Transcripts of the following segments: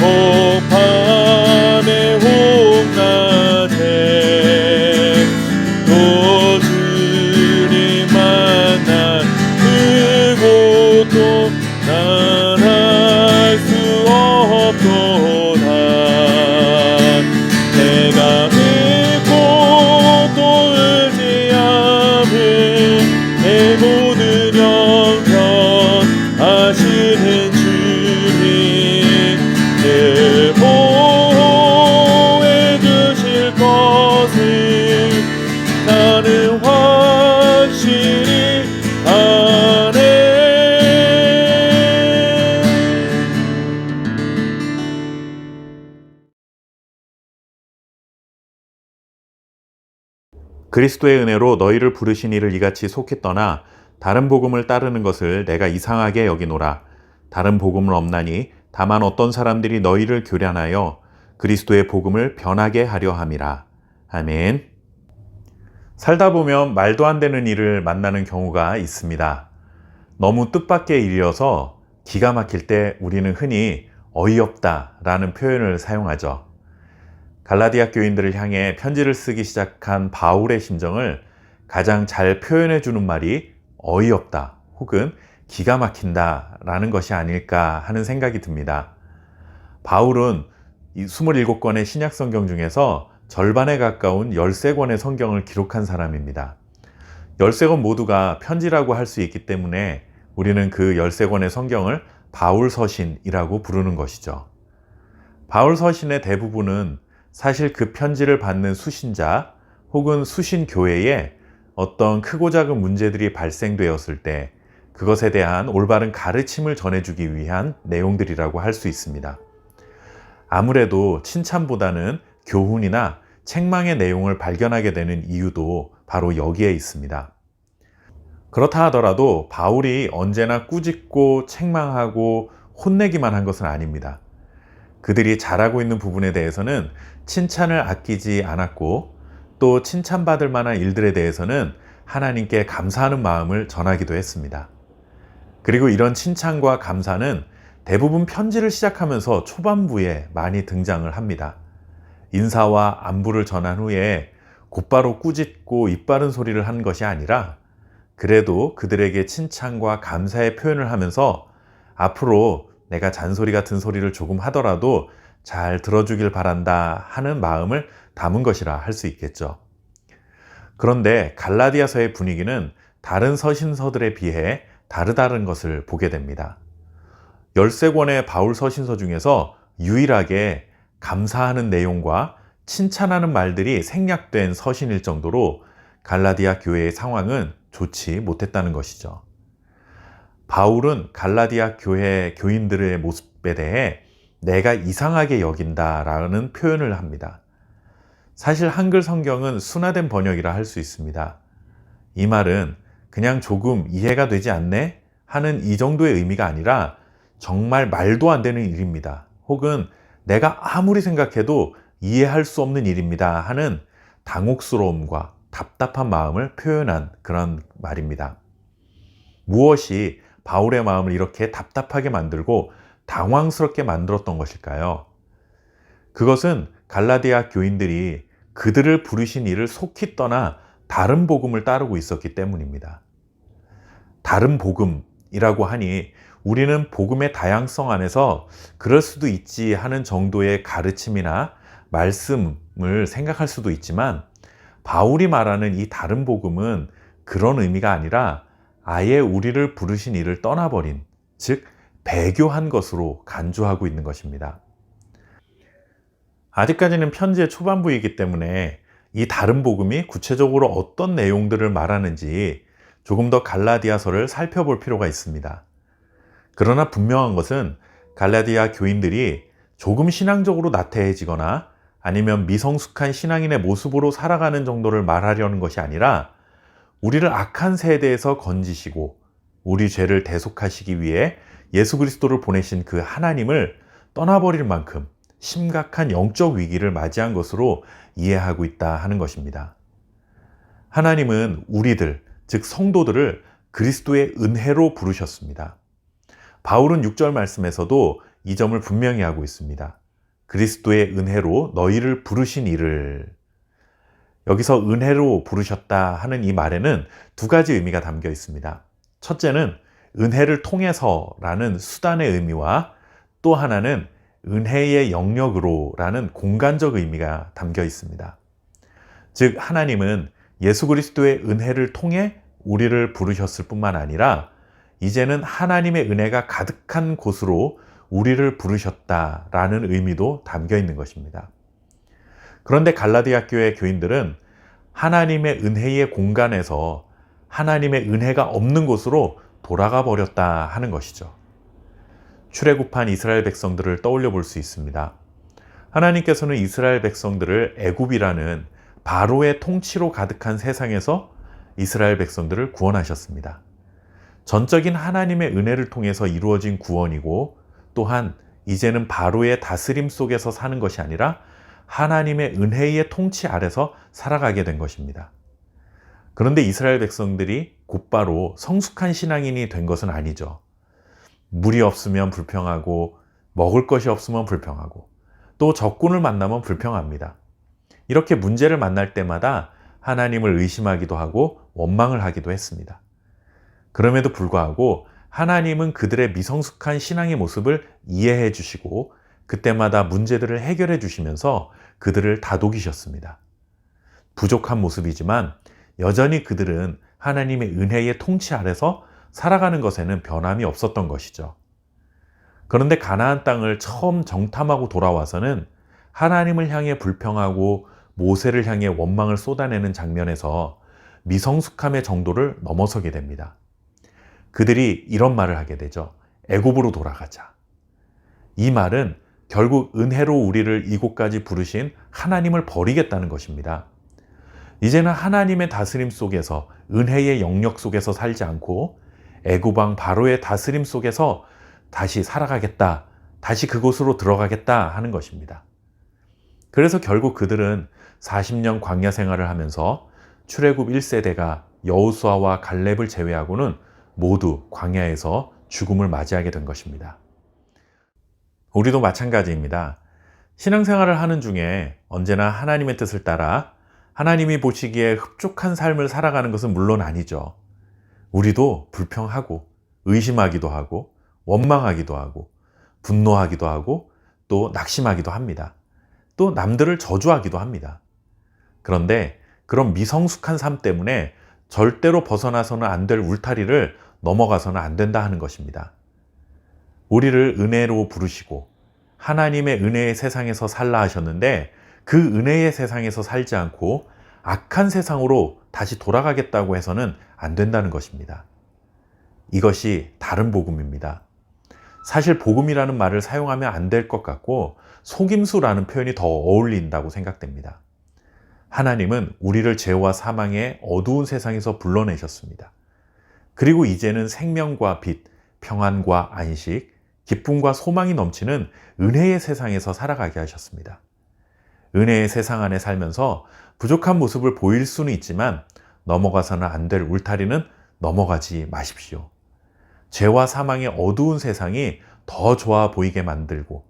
하 그리스도의 은혜로 너희를 부르신 이를 이같이 속히 떠나 다른 복음을 따르는 것을 내가 이상하게 여기노라. 다른 복음은 없나니 다만 어떤 사람들이 너희를 교련하여 그리스도의 복음을 변하게 하려 함이라. 아멘. 살다 보면 말도 안 되는 일을 만나는 경우가 있습니다. 너무 뜻밖의 일이어서 기가 막힐 때 우리는 흔히 어이없다 라는 표현을 사용하죠. 갈라디아 교인들을 향해 편지를 쓰기 시작한 바울의 심정을 가장 잘 표현해 주는 말이 어이없다 혹은 기가 막힌다 라는 것이 아닐까 하는 생각이 듭니다. 바울은 이 27권의 신약 성경 중에서 절반에 가까운 13권의 성경을 기록한 사람입니다. 13권 모두가 편지라고 할 수 있기 때문에 우리는 그 13권의 성경을 바울 서신이라고 부르는 것이죠. 바울 서신의 대부분은 사실 그 편지를 받는 수신자 혹은 수신 교회에 어떤 크고 작은 문제들이 발생되었을 때 그것에 대한 올바른 가르침을 전해주기 위한 내용들이라고 할 수 있습니다. 아무래도 칭찬보다는 교훈이나 책망의 내용을 발견하게 되는 이유도 바로 여기에 있습니다. 그렇다 하더라도 바울이 언제나 꾸짖고 책망하고 혼내기만 한 것은 아닙니다. 그들이 잘하고 있는 부분에 대해서는 칭찬을 아끼지 않았고 또 칭찬받을 만한 일들에 대해서는 하나님께 감사하는 마음을 전하기도 했습니다. 그리고 이런 칭찬과 감사는 대부분 편지를 시작하면서 초반부에 많이 등장을 합니다. 인사와 안부를 전한 후에 곧바로 꾸짖고 이빠른 소리를 한 것이 아니라 그래도 그들에게 칭찬과 감사의 표현을 하면서 앞으로 내가 잔소리 같은 소리를 조금 하더라도 잘 들어주길 바란다 하는 마음을 담은 것이라 할 수 있겠죠. 그런데 갈라디아서의 분위기는 다른 서신서들에 비해 다르다는 것을 보게 됩니다. 13권의 바울 서신서 중에서 유일하게 감사하는 내용과 칭찬하는 말들이 생략된 서신일 정도로 갈라디아 교회의 상황은 좋지 못했다는 것이죠. 바울은 갈라디아 교회 교인들의 모습에 대해 내가 이상하게 여긴다라는 표현을 합니다. 사실 한글 성경은 순화된 번역이라 할 수 있습니다. 이 말은 그냥 조금 이해가 되지 않네? 하는 이 정도의 의미가 아니라 정말 말도 안 되는 일입니다. 혹은 내가 아무리 생각해도 이해할 수 없는 일입니다. 하는 당혹스러움과 답답한 마음을 표현한 그런 말입니다. 무엇이 바울의 마음을 이렇게 답답하게 만들고 당황스럽게 만들었던 것일까요? 그것은 갈라디아 교인들이 그들을 부르신 일을 속히 떠나 다른 복음을 따르고 있었기 때문입니다. 다른 복음이라고 하니 우리는 복음의 다양성 안에서 그럴 수도 있지 하는 정도의 가르침이나 말씀을 생각할 수도 있지만 바울이 말하는 이 다른 복음은 그런 의미가 아니라 아예 우리를 부르신 이를 떠나버린, 즉, 배교한 것으로 간주하고 있는 것입니다. 아직까지는 편지의 초반부이기 때문에 이 다른 복음이 구체적으로 어떤 내용들을 말하는지 조금 더 갈라디아서를 살펴볼 필요가 있습니다. 그러나 분명한 것은 갈라디아 교인들이 조금 신앙적으로 나태해지거나 아니면 미성숙한 신앙인의 모습으로 살아가는 정도를 말하려는 것이 아니라 우리를 악한 세대에서 건지시고 우리 죄를 대속하시기 위해 예수 그리스도를 보내신 그 하나님을 떠나버릴 만큼 심각한 영적 위기를 맞이한 것으로 이해하고 있다 하는 것입니다. 하나님은 우리들, 즉 성도들을 그리스도의 은혜로 부르셨습니다. 바울은 6절 말씀에서도 이 점을 분명히 하고 있습니다. 그리스도의 은혜로 너희를 부르신 이를 여기서 은혜로 부르셨다 하는 이 말에는 두 가지 의미가 담겨 있습니다. 첫째는 은혜를 통해서라는 수단의 의미와 또 하나는 은혜의 영역으로라는 공간적 의미가 담겨 있습니다. 즉, 하나님은 예수 그리스도의 은혜를 통해 우리를 부르셨을 뿐만 아니라 이제는 하나님의 은혜가 가득한 곳으로 우리를 부르셨다라는 의미도 담겨 있는 것입니다. 그런데 갈라디아 교회 교인들은 하나님의 은혜의 공간에서 하나님의 은혜가 없는 곳으로 돌아가 버렸다 하는 것이죠. 출애굽한 이스라엘 백성들을 떠올려 볼 수 있습니다. 하나님께서는 이스라엘 백성들을 애굽이라는 바로의 통치로 가득한 세상에서 이스라엘 백성들을 구원하셨습니다. 전적인 하나님의 은혜를 통해서 이루어진 구원이고 또한 이제는 바로의 다스림 속에서 사는 것이 아니라 하나님의 은혜의 통치 아래서 살아가게 된 것입니다. 그런데 이스라엘 백성들이 곧바로 성숙한 신앙인이 된 것은 아니죠. 물이 없으면 불평하고 먹을 것이 없으면 불평하고 또 적군을 만나면 불평합니다. 이렇게 문제를 만날 때마다 하나님을 의심하기도 하고 원망을 하기도 했습니다. 그럼에도 불구하고 하나님은 그들의 미성숙한 신앙의 모습을 이해해 주시고 그때마다 문제들을 해결해 주시면서 그들을 다독이셨습니다. 부족한 모습이지만 여전히 그들은 하나님의 은혜의 통치 아래서 살아가는 것에는 변함이 없었던 것이죠. 그런데 가나안 땅을 처음 정탐하고 돌아와서는 하나님을 향해 불평하고 모세를 향해 원망을 쏟아내는 장면에서 미성숙함의 정도를 넘어서게 됩니다. 그들이 이런 말을 하게 되죠. 애굽으로 돌아가자. 이 말은 결국 은혜로 우리를 이곳까지 부르신 하나님을 버리겠다는 것입니다. 이제는 하나님의 다스림 속에서 은혜의 영역 속에서 살지 않고 애굽왕 바로의 다스림 속에서 다시 살아가겠다. 다시 그곳으로 들어가겠다 하는 것입니다. 그래서 결국 그들은 40년 광야 생활을 하면서 출애굽 1세대가 여우수아와 갈렙을 제외하고는 모두 광야에서 죽음을 맞이하게 된 것입니다. 우리도 마찬가지입니다. 신앙생활을 하는 중에 언제나 하나님의 뜻을 따라 하나님이 보시기에 흡족한 삶을 살아가는 것은 물론 아니죠. 우리도 불평하고 의심하기도 하고 원망하기도 하고 분노하기도 하고 또 낙심하기도 합니다. 또 남들을 저주하기도 합니다. 그런데 그런 미성숙한 삶 때문에 절대로 벗어나서는 안 될 울타리를 넘어가서는 안 된다 하는 것입니다. 우리를 은혜로 부르시고 하나님의 은혜의 세상에서 살라 하셨는데 그 은혜의 세상에서 살지 않고 악한 세상으로 다시 돌아가겠다고 해서는 안 된다는 것입니다. 이것이 다른 복음입니다. 사실 복음이라는 말을 사용하면 안 될 것 같고 속임수라는 표현이 더 어울린다고 생각됩니다. 하나님은 우리를 죄와 사망의 어두운 세상에서 불러내셨습니다. 그리고 이제는 생명과 빛, 평안과 안식, 기쁨과 소망이 넘치는 은혜의 세상에서 살아가게 하셨습니다. 은혜의 세상 안에 살면서 부족한 모습을 보일 수는 있지만 넘어가서는 안 될 울타리는 넘어가지 마십시오. 죄와 사망의 어두운 세상이 더 좋아 보이게 만들고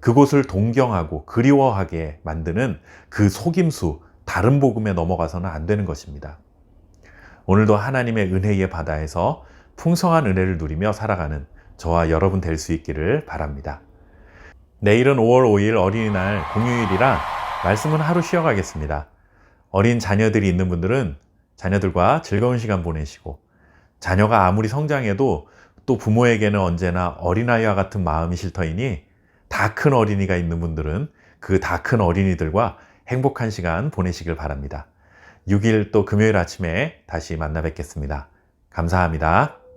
그곳을 동경하고 그리워하게 만드는 그 속임수, 다른 복음에 넘어가서는 안 되는 것입니다. 오늘도 하나님의 은혜의 바다에서 풍성한 은혜를 누리며 살아가는 저와 여러분 될 수 있기를 바랍니다. 내일은 5월 5일 어린이날 공휴일이라 말씀은 하루 쉬어가겠습니다. 어린 자녀들이 있는 분들은 자녀들과 즐거운 시간 보내시고 자녀가 아무리 성장해도 또 부모에게는 언제나 어린아이와 같은 마음이 실 터이니 다 큰 어린이가 있는 분들은 그 다 큰 어린이들과 행복한 시간 보내시길 바랍니다. 6일 또 금요일 아침에 다시 만나 뵙겠습니다. 감사합니다.